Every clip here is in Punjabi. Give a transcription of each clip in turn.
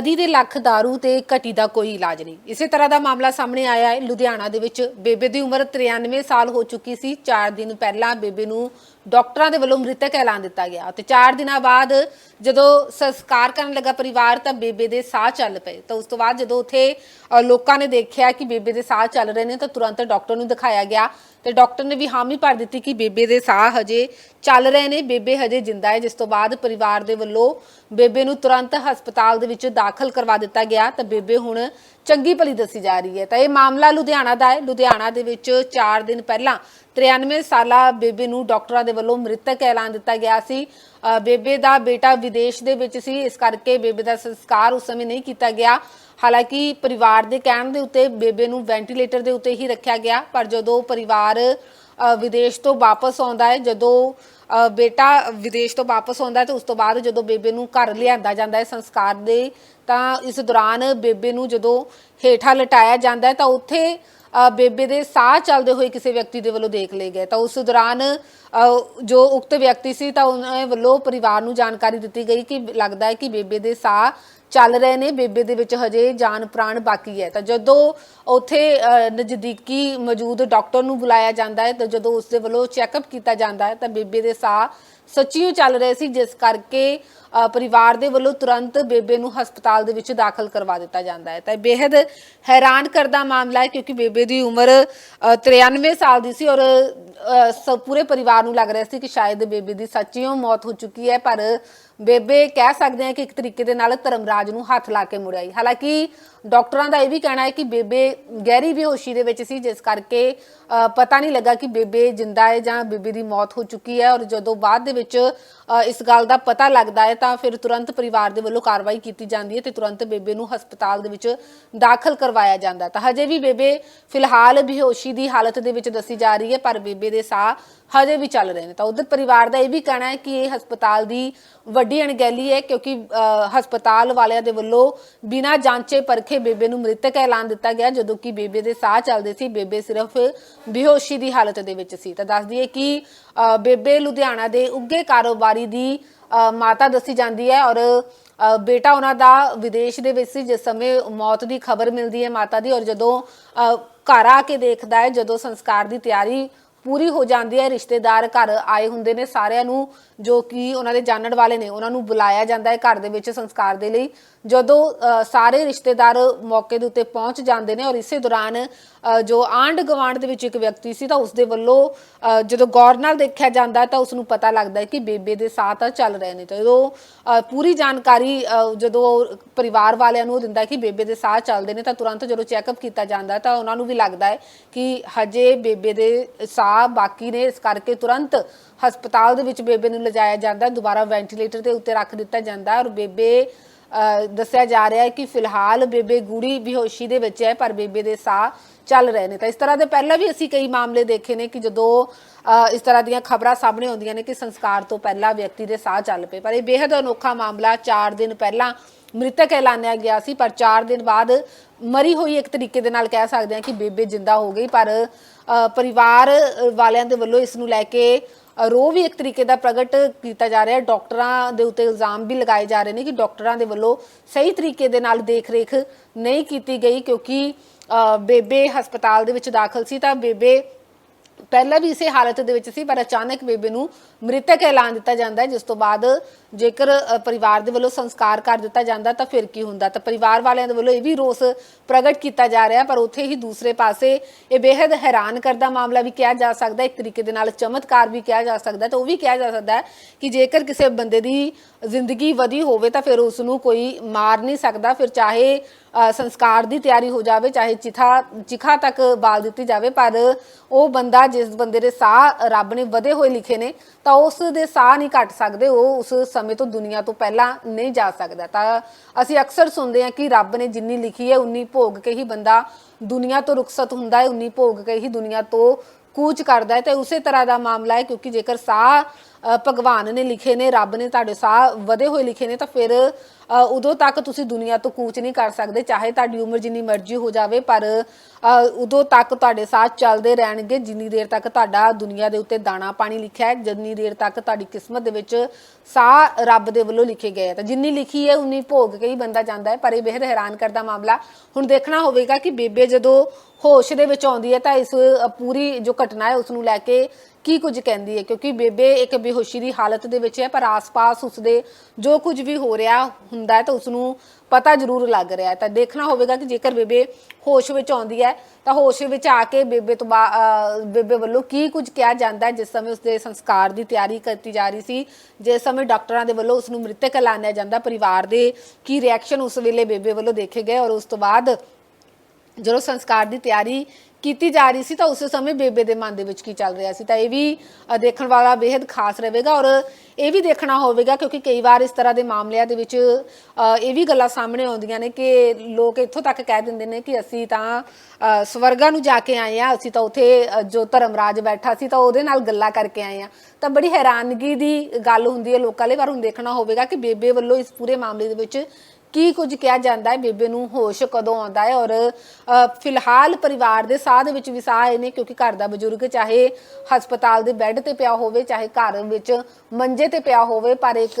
ਨਦੀ ਦੇ ਲੱਖ दारू ਤੇ ਘਟੀ ਦਾ ਕੋਈ ਇਲਾਜ ਨਹੀਂ। ਇਸੇ ਤਰ੍ਹਾਂ ਦਾ ਮਾਮਲਾ ਸਾਹਮਣੇ ਆਇਆ ਹੈ। ਲੁਧਿਆਣਾ ਦੇ ਵਿੱਚ ਬੇਬੇ ਦੀ ਉਮਰ 93 ਸਾਲ ਹੋ ਚੁੱਕੀ ਸੀ। 4 ਦਿਨ ਪਹਿਲਾਂ ਬੇਬੇ ਨੂੰ ਡਾਕਟਰਾਂ ਦੇ ਵੱਲੋਂ ਮ੍ਰਿਤਕ ਐਲਾਨ ਦਿੱਤਾ ਗਿਆ ਤੇ 4 ਦਿਨਾਂ ਬਾਅਦ ਜਦੋਂ ਸੰਸਕਾਰ ਕਰਨ ਲੱਗਾ ਪਰਿਵਾਰ ਤਾਂ ਬੇਬੇ ਦੇ ਸਾਹ ਚੱਲ ਪਏ। ਤਾਂ ਉਸ ਤੋਂ ਬਾਅਦ ਜਦੋਂ ਉੱਥੇ ਲੋਕਾਂ ਨੇ ਦੇਖਿਆ ਕਿ ਬੇਬੇ ਦੇ ਸਾਹ ਚੱਲ ਰਹੇ ਨੇ ਤਾਂ ਤੁਰੰਤ ਡਾਕਟਰ ਨੂੰ ਦਿਖਾਇਆ ਗਿਆ। ਤੇ ਡਾਕਟਰ ਨੇ ਵੀ ਹਾਮੀ ਭਰ ਦਿੱਤੀ ਕਿ ਬੇਬੇ ਦੇ ਸਾਹ ਹਜੇ ਚੱਲ ਰਹੇ ਨੇ। ਬੇਬੇ ਹਜੇ ਜਿੰਦਾ ਹੈ, ਜਿਸ ਤੋਂ ਬਾਅਦ ਪਰਿਵਾਰ ਦੇ ਵੱਲੋਂ ਬੇਬੇ ਨੂੰ ਤੁਰੰਤ ਹਸਪਤਾਲ ਦੇ ਵਿੱਚ ਦਾਖਲ ਕਰਵਾ ਦਿੱਤਾ ਗਿਆ ਤਾਂ ਬੇਬੇ ਹੁਣ ਚੰਗੀ ਭਲੀ ਦੱਸੀ ਜਾ ਰਹੀ ਹੈ। ਤਾਂ ਇਹ ਮਾਮਲਾ ਲੁਧਿਆਣਾ ਦਾ ਹੈ। ਲੁਧਿਆਣਾ ਦੇ ਵਿੱਚ 4 ਦਿਨ ਪਹਿਲਾਂ 93 ਸਾਲਾ ਬੇਬੇ ਨੂੰ ਡਾਕਟਰਾਂ ਦੇ ਵੱਲੋਂ ਮ੍ਰਿਤਕ ਐਲਾਨ ਦਿੱਤਾ ਗਿਆ ਸੀ। ਬੇਬੇ ਦਾ ਬੇਟਾ ਵਿਦੇਸ਼ ਦੇ ਵਿੱਚ ਸੀ। ਇਸ ਕਰਕੇ ਬੇਬੇ ਦਾ ਸੰਸਕਾਰ ਉਸ ਸਮੇਂ ਨਹੀਂ ਕੀਤਾ ਗਿਆ। ਹਾਲਾਂਕਿ ਪਰਿਵਾਰ ਦੇ ਕਹਿਣ ਦੇ ਉੱਤੇ ਬੇਬੇ ਨੂੰ ਵੈਂਟੀਲੇਟਰ ਦੇ ਉੱਤੇ ਹੀ ਰੱਖਿਆ ਗਿਆ। ਪਰ ਜਦੋਂ ਪਰਿਵਾਰ ਵਿਦੇਸ਼ ਤੋਂ ਵਾਪਸ ਆਉਂਦਾ ਹੈ। ਜਦੋਂ ਅ, ਬੇਟਾ ਵਿਦੇਸ਼ ਤੋਂ ਵਾਪਸ ਆਉਂਦਾ ਹੈ ਤੇ ਉਸ ਤੋਂ ਬਾਅਦ ਜਦੋਂ ਬੇਬੇ ਨੂੰ ਘਰ ਲਿਆਂਦਾ ਜਾਂਦਾ ਹੈ ਸੰਸਕਾਰ ਦੇ ਤਾਂ ਇਸ ਦੌਰਾਨ ਬੇਬੇ ਨੂੰ ਜਦੋਂ ਹੇਠਾਂ ਲਟਾਇਆ ਜਾਂਦਾ ਹੈ ਤਾਂ ਉੱਥੇ ਬੇਬੇ ਦੇ ਸਾਹ ਚੱਲਦੇ ਹੋਏ ਕਿਸੇ ਵਿਅਕਤੀ ਦੇ ਵੱਲੋਂ ਦੇਖ ਲਏ ਗਏ। ਤਾਂ ਉਸ ਦੌਰਾਨ ਜੋ ਉਕਤ ਵਿਅਕਤੀ ਸੀ ਤਾਂ ਉਹਨਾਂ ਵੱਲੋਂ ਪਰਿਵਾਰ ਨੂੰ ਜਾਣਕਾਰੀ ਦਿੱਤੀ ਗਈ ਕਿ ਲੱਗਦਾ ਹੈ ਕਿ ਬੇਬੇ ਦੇ ਸਾਹ ਚੱਲ ਰਹੇ ਨੇ। ਬੇਬੇ ਦੇ ਵਿੱਚ ਹਜੇ ਜਾਨ ਪ੍ਰਾਣ ਬਾਕੀ ਹੈ। ਤਾਂ ਜਦੋਂ ਉੱਥੇ ਅ, ਨਜ਼ਦੀਕੀ ਮੌਜੂਦ ਡਾਕਟਰ ਨੂੰ ਬੁਲਾਇਆ ਜਾਂਦਾ ਹੈ ਤਾਂ ਜਦੋਂ ਉਸ ਦੇ ਵੱਲੋਂ ਚੈੱਕਅਪ ਕੀਤਾ ਜਾਂਦਾ ਹੈ ਤਾਂ ਬੇਬੇ ਦੇ ਸਾਹ ਸੱਚੀਓ ਚੱਲ ਰਹੇ ਸੀ ਜਿਸ ਕਰਕੇ ਪਰਿਵਾਰ ਦੇ ਵੱਲੋਂ ਤੁਰੰਤ ਬੇਬੇ ਨੂੰ ਹਸਪਤਾਲ ਦੇ ਵਿੱਚ ਦਾਖਲ ਕਰਵਾ ਦਿੱਤਾ ਜਾਂਦਾ ਹੈ। ਤਾਂ ਬੇहद ਹੈਰਾਨ ਕਰਦਾ ਮਾਮਲਾ ਹੈ ਕਿਉਂਕਿ ਬੇਬੇ ਦੀ ਉਮਰ ਅ, 93 ਸਾਲ ਦੀ ਸੀ ਔਰ ਪੂਰੇ ਪਰਿਵਾਰ ਨੂੰ ਲੱਗ ਰਿਹਾ ਸੀ ਕਿ ਸ਼ਾਇਦ ਬੇਬੇ ਦੀ ਸੱਚੀਓ ਮੌਤ ਹੋ ਚੁੱਕੀ ਹੈ ਪਰ ਬੇਬੇ ਕਹਿ ਸਕਦੇ ਹਾਂ ਕਿ ਇੱਕ ਤਰੀਕੇ ਦੇ ਨਾਲ ਧਰਮਰਾਜ ਨੂੰ ਹੱਥ ਲਾ ਕੇ ਮੁੜਾਈ ਹਾਲਾਂਕਿ ਡਾਕਟਰਾਂ ਦਾ ਇਹ ਵੀ ਕਹਿਣਾ ਹੈ ਕਿ ਬੇਬੇ ਗਹਿਰੀ ਬੇਹੋਸ਼ੀ ਦੇ ਵਿੱਚ ਸੀ ਜਿਸ ਕਰਕੇ ਅ, ਪਤਾ ਨਹੀਂ ਲੱਗਾ ਕਿ ਬੇਬੇ ਜਿੰਦਾ ਹੈ ਜਾਂ ਬੇਬੇ ਦੀ ਮੌਤ ਹੋ ਚੁੱਕੀ ਹੈ ਔਰ ਜਦੋਂ ਬਾਅਦ ਦੇ ਵਿੱਚ ਇਸ ਗੱਲ ਦਾ ਪਤਾ ਲੱਗਦਾ ਹੈ ਤਾਂ ਫਿਰ ਤੁਰੰਤ ਪਰਿਵਾਰ ਦੇ ਵੱਲੋਂ ਕਾਰਵਾਈ ਕੀਤੀ ਜਾਂਦੀ ਹੈ ਤੇ ਤੁਰੰਤ ਬੇਬੇ ਨੂੰ ਹਸਪਤਾਲ ਦੇ ਵਿੱਚ ਦਾਖਲ ਕਰਵਾਇਆ ਜਾਂਦਾ ਤਾਂ ਹਜੇ ਵੀ ਬੇਬੇ ਫਿਲਹਾਲ ਬੇਹੋਸ਼ੀ ਦੀ ਹਾਲਤ ਦੇ ਵਿੱਚ ਦੱਸੀ ਜਾ ਰਹੀ ਹੈ ਪਰ ਬੇਬੇ ਦੇ ਸਾਹ ਹਜੇ ਵੀ ਚੱਲ ਰਹੇ ਨੇ। ਤਾਂ ਉਧਰ ਪਰਿਵਾਰ ਦਾ ਇਹ ਵੀ ਕਹਿਣਾ ਹੈ ਕਿ ਇਹ ਹਸਪਤਾਲ ਦੀ ਵੱਡੀ ਅਣਗਹਿਲੀ ਹੈ ਕਿਉਂਕਿ ਹਸਪਤਾਲ ਵਾਲਿਆਂ ਦੇ ਵੱਲੋਂ ਬਿਨਾਂ ਜਾਂਚੇ ਪਰਖੇ ਬੇਬੇ ਨੂੰ ਮ੍ਰਿਤਕ ਐਲਾਨ ਦਿੱਤਾ ਗਿਆ ਜਦੋਂ ਕਿ ਬੇਬੇ ਦੇ ਸਾਹ ਚੱਲਦੇ ਸੀ ਬੇਬੇ ਸਿਰਫ ਬੇਹੋਸ਼ੀ ਦੀ ਹਾਲਤ ਦੇ ਵਿੱਚ ਸੀ। ਤਾਂ ਦੱਸ ਦਈਏ ਕਿ ਅ, ਬੇਬੇ ਲੁਧਿਆਣਾ ਦੇ ਉੱਗੇ ਕਾਰੋਬਾਰੀ ਦੀ ਮਾਤਾ ਦੱਸੀ ਜਾਂਦੀ ਹੈ ਔਰ ਬੇਟਾ ਉਹਨਾਂ ਦਾ ਵਿਦੇਸ਼ ਦੇ ਵਿੱਚ ਸੀ ਜਿਸ ਸਮੇਂ ਮੌਤ ਦੀ ਖਬਰ ਮਿਲਦੀ ਹੈ ਮਾਤਾ ਦੀ ਔਰ ਜਦੋਂ ਘਰ ਆ ਕੇ ਦੇਖਦਾ ਹੈ ਜਦੋਂ ਸੰਸਕਾਰ ਦੀ ਤਿਆਰੀ ਪੂਰੀ ਹੋ ਜਾਂਦੀ ਹੈ ਰਿਸ਼ਤੇਦਾਰ ਘਰ ਆਏ ਹੁੰਦੇ ਨੇ ਸਾਰਿਆਂ ਨੂੰ ਜੋ ਕਿ ਉਹਨਾਂ ਦੇ ਜਾਣਨ ਵਾਲੇ ਨੇ ਉਹਨਾਂ ਨੂੰ ਬੁਲਾਇਆ ਜਾਂਦਾ ਹੈ ਘਰ ਦੇ ਵਿੱਚ ਸੰਸਕਾਰ ਦੇ ਲਈ। ਜਦੋਂ ਅ, ਸਾਰੇ ਰਿਸ਼ਤੇਦਾਰ ਮੌਕੇ ਦੇ ਉੱਤੇ ਪਹੁੰਚ ਜਾਂਦੇ ਨੇ ਔਰ ਇਸੇ ਦੌਰਾਨ ਜੋ ਆਂਡ ਗਵਾਂਡ ਦੇ ਵਿੱਚ ਇੱਕ ਵਿਅਕਤੀ ਸੀ ਤਾਂ ਉਸ ਦੇ ਵੱਲੋਂ ਜਦੋਂ ਗੌਰ ਨਾਲ ਦੇਖਿਆ ਜਾਂਦਾ ਤਾਂ ਉਸ ਨੂੰ ਪਤਾ ਲੱਗਦਾ ਹੈ ਕਿ ਬੇਬੇ ਦੇ ਸਾਹ ਚੱਲ ਰਹੇ ਨੇ। ਤਾਂ ਜਦੋਂ ਪੂਰੀ ਜਾਣਕਾਰੀ ਜਦੋਂ ਪਰਿਵਾਰ ਵਾਲਿਆਂ ਨੂੰ ਦਿੰਦਾ ਕਿ ਬੇਬੇ ਦੇ ਸਾਹ ਚੱਲਦੇ ਨੇ ਤਾਂ ਤੁਰੰਤ ਜਦੋਂ ਚੈੱਕਅਪ ਕੀਤਾ ਜਾਂਦਾ ਤਾਂ ਉਹਨਾਂ ਨੂੰ ਵੀ ਲੱਗਦਾ ਹੈ ਕਿ ਹਜੇ ਬੇਬੇ ਦੇ ਸਾਹ ਬਾਕੀ ਨੇ। ਇਸ ਕਰਕੇ ਤੁਰੰਤ ਹਸਪਤਾਲ ਦੇ ਵਿੱਚ ਬੇਬੇ ਨੂੰ ਲਿਜਾਇਆ ਜਾਂਦਾ ਦੁਬਾਰਾ ਵੈਂਟੀਲੇਟਰ ਦੇ ਉੱਤੇ ਰੱਖ ਦਿੱਤਾ ਜਾਂਦਾ ਔਰ ਬੇਬੇ ਦੱਸਿਆ ਜਾ ਰਿਹਾ ਹੈ ਕਿ ਫਿਲਹਾਲ ਬੇਬੇ ਗੂੜੀ ਬੇਹੋਸ਼ੀ ਦੇ ਵਿੱਚ ਹੈ ਪਰ ਬੇਬੇ ਦੇ ਸਾਹ ਚੱਲ ਰਹੇ ਨੇ। ਤਾਂ ਇਸ ਤਰ੍ਹਾਂ ਦੇ ਪਹਿਲਾਂ ਵੀ ਅਸੀਂ ਕਈ ਮਾਮਲੇ ਦੇਖੇ ਨੇ ਕਿ ਜਦੋਂ ਇਸ ਤਰ੍ਹਾਂ ਦੀਆਂ ਖਬਰਾਂ ਸਾਹਮਣੇ ਆਉਂਦੀਆਂ ਨੇ ਕਿ ਸੰਸਕਾਰ ਤੋਂ ਪਹਿਲਾਂ ਵਿਅਕਤੀ ਦੇ ਸਾਹ ਚੱਲ ਪਏ। ਪਰ ਇਹ ਬੇहद ਅਨੋਖਾ ਮਾਮਲਾ 4 ਦਿਨ ਪਹਿਲਾਂ ਮ੍ਰਿਤਕ ਐਲਾਨਿਆ ਗਿਆ ਸੀ ਪਰ 4 ਦਿਨ ਬਾਅਦ ਮਰੀ ਹੋਈ ਇੱਕ ਤਰੀਕੇ ਦੇ ਨਾਲ ਕਹਿ ਸਕਦੇ ਹਾਂ ਕਿ ਬੇਬੇ ਜਿੰਦਾ ਹੋ ਗਈ। ਪਰ ਅ, ਪਰਿਵਾਰ ਵਾਲਿਆਂ ਦੇ ਵੱਲੋਂ ਇਸ ਨੂੰ ਲੈ ਕੇ ਰੋ ਵੀ ਇੱਕ ਤਰੀਕੇ ਦਾ ਪ੍ਰਗਟ ਕੀਤਾ ਜਾ ਰਿਹਾ ਹੈ। ਡਾਕਟਰਾਂ ਦੇ ਉੱਤੇ ਇਲਜ਼ਾਮ ਵੀ ਲਗਾਏ ਜਾ ਰਹੇ ਨੇ ਕਿ ਡਾਕਟਰਾਂ ਦੇ ਵੱਲੋਂ ਸਹੀ ਤਰੀਕੇ ਦੇ ਨਾਲ ਦੇਖ-ਰੇਖ ਨਹੀਂ ਕੀਤੀ ਗਈ ਕਿਉਂਕਿ ਬੇਬੇ ਹਸਪਤਾਲ ਦੇ ਵਿੱਚ ਦਾਖਲ ਸੀ ਤਾਂ ਬੇਬੇ ਪਹਿਲਾਂ ਵੀ ਇਸੇ ਹਾਲਤ ਦੇ ਵਿੱਚ ਸੀ ਪਰ ਅਚਾਨਕ ਬੇਬੇ ਨੂੰ ਮ੍ਰਿਤਕ ਐਲਾਨ ਦਿੱਤਾ ਜਾਂਦਾ ਹੈ, ਜਿਸ ਤੋਂ ਬਾਅਦ ਜੇਕਰ ਪਰਿਵਾਰ ਦੇ ਵੱਲੋਂ ਸੰਸਕਾਰ ਕਰ ਦਿੱਤਾ ਜਾਂਦਾ ਤਾਂ ਫਿਰ ਕੀ ਹੁੰਦਾ? ਤਾਂ ਪਰਿਵਾਰ ਵਾਲਿਆਂ ਦੇ ਵੱਲੋਂ ਇਹ ਵੀ ਰੋਸ ਪ੍ਰਗਟ ਕੀਤਾ ਜਾ ਰਿਹਾ, ਪਰ ਉੱਥੇ ਹੀ ਦੂਸਰੇ ਪਾਸੇ ਇਹ ਬੇहद ਹੈਰਾਨ ਕਰਦਾ ਮਾਮਲਾ ਵੀ ਕਿਹਾ ਜਾ ਸਕਦਾ, ਇੱਕ ਤਰੀਕੇ ਦੇ ਨਾਲ ਚਮਤਕਾਰ ਵੀ ਕਿਹਾ ਜਾ ਸਕਦਾ, ਤਾਂ ਉਹ ਵੀ ਕਿਹਾ ਜਾ ਸਕਦਾ ਕਿ ਜੇਕਰ ਕਿਸੇ ਬੰਦੇ ਦੀ ਜ਼ਿੰਦਗੀ ਵਧੀ ਹੋਵੇ ਤਾਂ ਫਿਰ ਉਸ ਨੂੰ ਕੋਈ ਮਾਰ ਨਹੀਂ ਸਕਦਾ, ਫਿਰ ਚਾਹੇ ਸੰਸਕਾਰ ਦੀ ਤਿਆਰੀ ਹੋ ਜਾਵੇ, ਚਾਹੇ ਚਿਥਾ, ਚਿਖਾ ਤੱਕ ਬਾਲ ਦਿੱਤੀ ਜਾਵੇ, ਪਰ ਉਹ ਬੰਦਾ ਜਿਸ ਬੰਦੇ ਦੇ ਸਾਹ ਰੱਬ ਨੇ ਵਧੇ ਹੋਏ ਲਿਖੇ ਨੇ, ਤਾਂ ਉਸ ਦੇ ਸਾਹ ਨਹੀਂ ਘਟ ਸਕਦੇ, ਉਹ ਉਸ ਸਮੇਂ ਤੋਂ ਦੁਨੀਆ ਤੋਂ ਪਹਿਲਾਂ ਨਹੀਂ ਜਾ ਸਕਦਾ। ਤਾਂ ਅਸੀਂ ਅਕਸਰ ਸੁਣਦੇ ਹਾਂ ਕਿ ਰੱਬ ਨੇ ਜਿੰਨੀ ਲਿਖੀ ਹੈ, ਉਨੀ ਭੋਗ ਕੇ ਹੀ ਬੰਦਾ ਦੁਨੀਆ ਤੋਂ ਰੁਖਸਤ ਹੁੰਦਾ ਹੈ, ਉਨੀ ਭੋਗ ਕੇ ਹੀ ਦੁਨੀਆ ਤੋਂ ਕੂਚ ਕਰਦਾ ਹੈ। ਤੇ ਉਸੇ ਤਰ੍ਹਾਂ ਦਾ ਮਾਮਲਾ ਹੈ, ਕਿਉਂਕਿ ਜੇਕਰ ਸਾਹ ਭਗਵਾਨ ਨੇ ਲਿਖੇ ਨੇ, ਰੱਬ ਨੇ ਤੁਹਾਡੇ ਸਾਹ ਵਧੇ ਹੋਏ ਲਿਖੇ ਨੇ, ਤਾਂ ਫਿਰ ਉਦੋਂ ਤੱਕ ਤੁਸੀਂ ਦੁਨੀਆ ਤੋਂ ਕੂਚ ਨਹੀਂ ਕਰ ਸਕਦੇ, ਚਾਹੇ ਤੁਹਾਡੀ ਉਮਰ ਜਿੰਨੀ ਮਰਜ਼ੀ ਹੋ ਜਾਵੇ, ਪਰ ਉਦੋਂ ਤੱਕ ਤੁਹਾਡੇ ਸਾਹ ਚੱਲਦੇ ਰਹਿਣਗੇ, ਜਿੰਨੀ ਦੇਰ ਤੱਕ ਤੁਹਾਡਾ ਦੁਨੀਆ ਦੇ ਉੱਤੇ ਦਾਣਾ ਪਾਣੀ ਲਿਖਿਆ ਹੈ, ਜਿੰਨੀ ਦੇਰ ਤੱਕ ਤੁਹਾਡੀ ਕਿਸਮਤ ਦੇ ਵਿੱਚ ਸਾਹ ਰੱਬ ਦੇ ਵੱਲੋਂ ਲਿਖੇ ਗਏ ਤਾਂ ਜਿੰਨੀ ਲਿਖੀ ਹੈ, ਉਨੀ ਭੋਗ ਕੇ ਹੀ ਬੰਦਾ ਜਾਂਦਾ ਹੈ, ਪਰ ਇਹ ਬੇहद ਹੈਰਾਨ ਕਰਦਾ ਮਾਮਲਾ। ਹੁਣ ਦੇਖਣਾ ਹੋਵੇਗਾ ਕਿ ਬੇਬੇ ਜਦੋਂ ਹੋਸ਼ ਦੇ ਵਿੱਚ ਆਉਂਦੀ ਹੈ, ਤਾਂ ਇਸ ਪੂਰੀ ਜੋ ਘਟਨਾ ਹੈ, ਉਸ ਨੂੰ ਲੈ ਕੇ ਕੀ ਕੁਝ ਕਹਿੰਦੀ ਹੈ? ਕਿਉਂਕਿ ਬੇਬੇ ਇੱਕ ਬੇਹੋਸ਼ੀ ਦੀ ਹਾਲਤ ਦੇ ਵਿੱਚ ਹੈ, ਪਰ ਆਸ-ਪਾਸ ਉਸਦੇ ਜੋ ਕੁਝ ਵੀ ਹੋ ਰਿਹਾ ਹੁੰਦਾ ਹੈ ਤਾਂ ਉਸ ਨੂੰ ਪਤਾ ਜ਼ਰੂਰ ਲੱਗ ਰਿਹਾ ਹੈ। ਤਾਂ ਦੇਖਣਾ ਹੋਵੇਗਾ ਕਿ ਜੇਕਰ ਬੇਬੇ ਹੋਸ਼ ਵਿੱਚ ਆਉਂਦੀ ਹੈ, ਤਾਂ ਹੋਸ਼ ਵਿੱਚ ਆ ਕੇ ਬੇਬੇ ਤੋਂ ਬਾ- ਬੇਬੇ ਵੱਲੋਂ ਕੀ ਕੁਝ ਕਿਹਾ ਜਾਂਦਾ ਹੈ? ਜਿਸ ਸਮੇਂ ਉਸਦੇ ਸੰਸਕਾਰ ਦੀ ਤਿਆਰੀ ਕੀਤੀ ਜਾ ਰਹੀ ਸੀ, ਜਿਸ ਸਮੇਂ ਡਾਕਟਰਾਂ ਦੇ ਵੱਲੋਂ ਉਸ ਨੂੰ ਮ੍ਰਿਤਕ ਐਲਾਨਿਆ ਜਾਂਦਾ, ਪਰਿਵਾਰ ਦੇ ਕੀ ਰਿਐਕਸ਼ਨ ਉਸ ਵੇਲੇ ਬੇਬੇ ਵੱਲੋਂ ਦੇਖੇ ਗਏ ਔਰ ਉਸ ਤੋਂ ਬਾਅਦ ਜਦੋਂ ਸੰਸਕਾਰ ਦੀ ਤਿਆਰੀ ਕੀਤੀ ਜਾ ਰਹੀ ਸੀ ਤਾਂ ਉਸ ਸਮੇਂ ਬੇਬੇ ਦੇ ਮਨ ਦੇ ਵਿੱਚ ਕੀ ਚੱਲ ਰਿਹਾ ਸੀ? ਤਾਂ ਇਹ ਵੀ ਦੇਖਣ ਵਾਲਾ ਬੇहद ਖਾਸ ਰਹੇਗਾ ਔਰ ਇਹ ਵੀ ਦੇਖਣਾ ਹੋਵੇਗਾ ਕਿਉਂਕਿ ਕਈ ਵਾਰ ਇਸ ਤਰ੍ਹਾਂ ਦੇ ਮਾਮਲਿਆਂ ਦੇ ਵਿੱਚ ਇਹ ਵੀ ਗੱਲਾਂ ਸਾਹਮਣੇ ਆਉਂਦੀਆਂ ਨੇ ਕਿ ਲੋਕ ਇੱਥੋਂ ਤੱਕ ਕਹਿ ਦਿੰਦੇ ਨੇ ਕਿ ਅਸੀਂ ਤਾਂ ਅ, ਸਵਰਗਾਂ ਨੂੰ ਜਾ ਕੇ ਆਏ ਆ ਅਸੀਂ ਤਾਂ ਉੱਥੇ ਅ, ਜੋ ਧਰਮਰਾਜ ਬੈਠਾ ਸੀ ਤਾਂ ਉਹਦੇ ਨਾਲ ਗੱਲਾਂ ਕਰਕੇ ਆਏ ਆ ਤਾਂ ਬੜੀ ਹੈਰਾਨਗੀ ਦੀ ਗੱਲ ਹੁੰਦੀ ਹੈ ਲੋਕਾਂ ਲਈ ਪਰ ਹੁਣ ਦੇਖਣਾ ਹੋਵੇਗਾ ਕਿ ਬੇਬੇ ਵੱਲੋਂ ਇਸ ਪੂਰੇ ਮਾਮਲੇ ਦੇ ਵਿੱਚ ਕੀ ਕੁਝ ਕਿਹਾ ਜਾਂਦਾ ਹੈ? ਬੇਬੇ ਨੂੰ ਹੋਸ਼ ਕਦੋਂ ਆਉਂਦਾ ਹੈ? ਔਰ ਫਿਲਹਾਲ ਪਰਿਵਾਰ ਦੇ ਸਾਹ ਦੇ ਵਿੱਚ ਵੀ ਨੇ ਕਿਉਂਕਿ ਘਰ ਦਾ ਬਜ਼ੁਰਗ ਚਾਹੇ ਹਸਪਤਾਲ ਦੇ ਬੈੱਡ ਤੇ ਪਿਆ ਹੋਵੇ, ਚਾਹੇ ਘਰ ਵਿੱਚ ਮੰਜੇ ਤੇ ਪਿਆ ਹੋਵੇ, ਪਰ ਇੱਕ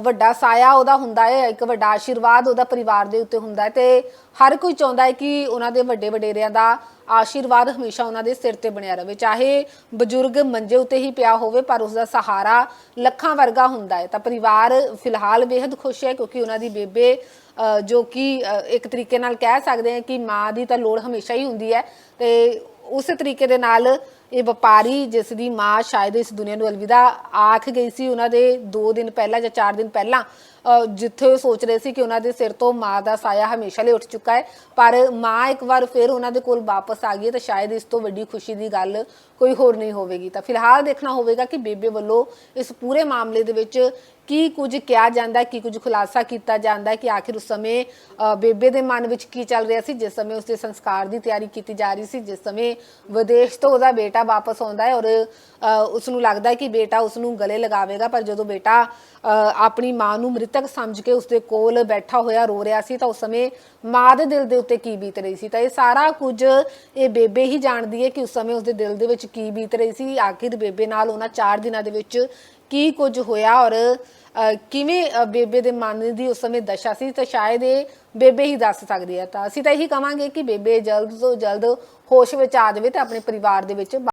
ਵੱਡਾ ਸਾਇਆ ਉਹਦਾ ਹੁੰਦਾ ਹੈ, ਇੱਕ ਵੱਡਾ ਆਸ਼ੀਰਵਾਦ ਉਹਦਾ ਪਰਿਵਾਰ ਦੇ ਉੱਤੇ ਹੁੰਦਾ ਹੈ ਤੇ ਹਰ ਕੋਈ ਚਾਹੁੰਦਾ ਹੈ ਕਿ ਉਹਨਾਂ ਦੇ ਵੱਡੇ ਵਡੇਰਿਆਂ ਦਾ ਆਸ਼ੀਰਵਾਦ ਹਮੇਸ਼ਾ ਉਹਨਾਂ ਦੇ ਸਿਰ ਤੇ ਬਣਿਆ ਰਹੇ। ਚਾਹੇ ਬਜ਼ੁਰਗ ਮੰਜੇ ਉੱਤੇ ਹੀ ਪਿਆ ਹੋਵੇ ਪਰ ਉਸ ਦਾ ਸਹਾਰਾ ਲੱਖਾਂ ਵਰਗਾ ਹੁੰਦਾ ਹੈ। ਤਾਂ ਪਰਿਵਾਰ ਫਿਲਹਾਲ ਬੇहद ਖੁਸ਼ ਹੈ ਕਿਉਂਕਿ ਉਹਨਾਂ ਦੀ ਬੇਬੇ ਅ, ਜੋ ਕਿ ਇੱਕ ਤਰੀਕੇ ਨਾਲ ਕਹਿ ਸਕਦੇ ਹਾਂ ਕਿ ਮਾਂ ਦੀ ਤਾਂ ਲੋੜ ਹਮੇਸ਼ਾ ਹੀ ਹੁੰਦੀ ਹੈ। ਤੇ ਉਸੇ ਤਰੀਕੇ ਦੇ ਨਾਲ ਇਹ ਵਪਾਰੀ ਜਿਸ ਦੀ ਮਾਂ ਸ਼ਾਇਦ ਇਸ ਦੁਨੀਆ ਨੂੰ ਅਲਵਿਦਾ ਆਖ ਗਈ ਸੀ ਉਹਨਾਂ ਦੇ 2 ਦਿਨ ਪਹਿਲਾਂ ਜਾਂ 4 ਦਿਨ ਪਹਿਲਾਂ ਜਿੱਥੇ ਉਹ ਸੋਚ ਰਹੇ ਸੀ ਕਿ ਉਹਨਾਂ ਦੇ ਸਿਰ ਤੋਂ ਮਾਂ ਦਾ ਸਾਇਆ ਹਮੇਸ਼ਾ ਲਈ ਉੱਠ ਚੁੱਕਾ ਹੈ, ਪਰ ਮਾਂ ਇੱਕ ਵਾਰ ਫਿਰ ਉਹਨਾਂ ਦੇ ਕੋਲ ਵਾਪਸ ਆ ਗਈ ਹੈ, ਤਾਂ ਸ਼ਾਇਦ ਇਸ ਤੋਂ ਵੱਡੀ ਖੁਸ਼ੀ ਦੀ ਗੱਲ ਕੋਈ ਹੋਰ ਨਹੀਂ ਹੋਵੇਗੀ। ਤਾਂ ਫਿਲਹਾਲ ਦੇਖਣਾ ਹੋਵੇਗਾ ਕਿ ਬੇਬੇ ਵੱਲੋਂ ਇਸ ਪੂਰੇ ਮਾਮਲੇ ਦੇ ਵਿੱਚ ਕੀ ਕੁਝ ਕਿਹਾ ਜਾਂਦਾ, ਕੀ ਕੁਝ ਖੁਲਾਸਾ ਕੀਤਾ ਜਾਂਦਾ, ਕਿ ਆਖਿਰ ਉਸ ਸਮੇਂ ਬੇਬੇ ਦੇ ਮਨ ਵਿੱਚ ਕੀ ਚੱਲ ਰਿਹਾ ਸੀ, ਜਿਸ ਸਮੇਂ ਉਸਦੇ ਸੰਸਕਾਰ ਦੀ ਤਿਆਰੀ ਕੀਤੀ ਜਾ ਰਹੀ ਸੀ, ਜਿਸ ਸਮੇਂ ਵਿਦੇਸ਼ ਤੋਂ ਉਹਦਾ ਬੇਟਾ ਵਾਪਸ ਆਉਂਦਾ ਹੈ ਔਰ ਉਸ ਨੂੰ ਲੱਗਦਾ ਹੈ ਕਿ ਬੇਟਾ ਉਸ ਨੂੰ ਗਲੇ ਲਗਾਵੇਗਾ, ਪਰ ਜਦੋਂ ਬੇਟਾ ਆਪਣੀ ਮਾਂ ਨੂੰ ਮ੍ਰਿਤ ਮ੍ਰਿਤਕ ਸਮਝ ਕੇ ਉਸਦੇ ਕੋਲ ਬੈਠਾ ਹੋਇਆ ਰੋ ਰਿਹਾ ਸੀ ਤਾਂ ਉਸ ਸਮੇਂ ਮਾਂ ਦੇ ਦਿਲ ਦੇ ਉੱਤੇ ਕੀ ਬੀਤ ਰਹੀ ਸੀ? ਤਾਂ ਇਹ ਸਾਰਾ ਕੁਝ ਇਹ ਬੇਬੇ ਹੀ ਜਾਣਦੀ ਹੈ ਕਿ ਉਸ ਸਮੇਂ ਉਸਦੇ ਦਿਲ ਦੇ ਵਿੱਚ ਕੀ ਬੀਤ ਰਹੀ ਸੀ। ਆਖਿਰ ਬੇਬੇ ਨਾਲ ਉਹਨਾਂ 4 ਦਿਨਾਂ ਦੇ ਵਿੱਚ ਕੀ ਕੁਝ ਹੋਇਆ ਔਰ ਕਿਵੇਂ ਬੇਬੇ ਦੇ ਮਨ ਦੀ ਉਸ ਸਮੇਂ ਦਸ਼ਾ ਸੀ ਤਾਂ ਸ਼ਾਇਦ ਇਹ ਬੇਬੇ ਹੀ ਦੱਸ ਸਕਦੀ ਹੈ। ਤਾਂ ਅਸੀਂ ਤਾਂ ਇਹੀ ਕਵਾਂਗੇ ਕਿ ਬੇਬੇ ਜਲਦ ਤੋਂ ਜਲਦ ਹੋਸ਼ ਵਿੱਚ ਆ ਜਾਵੇ ਤੇ ਆਪਣੇ ਪਰਿਵਾਰ ਦੇ ਵਿੱਚ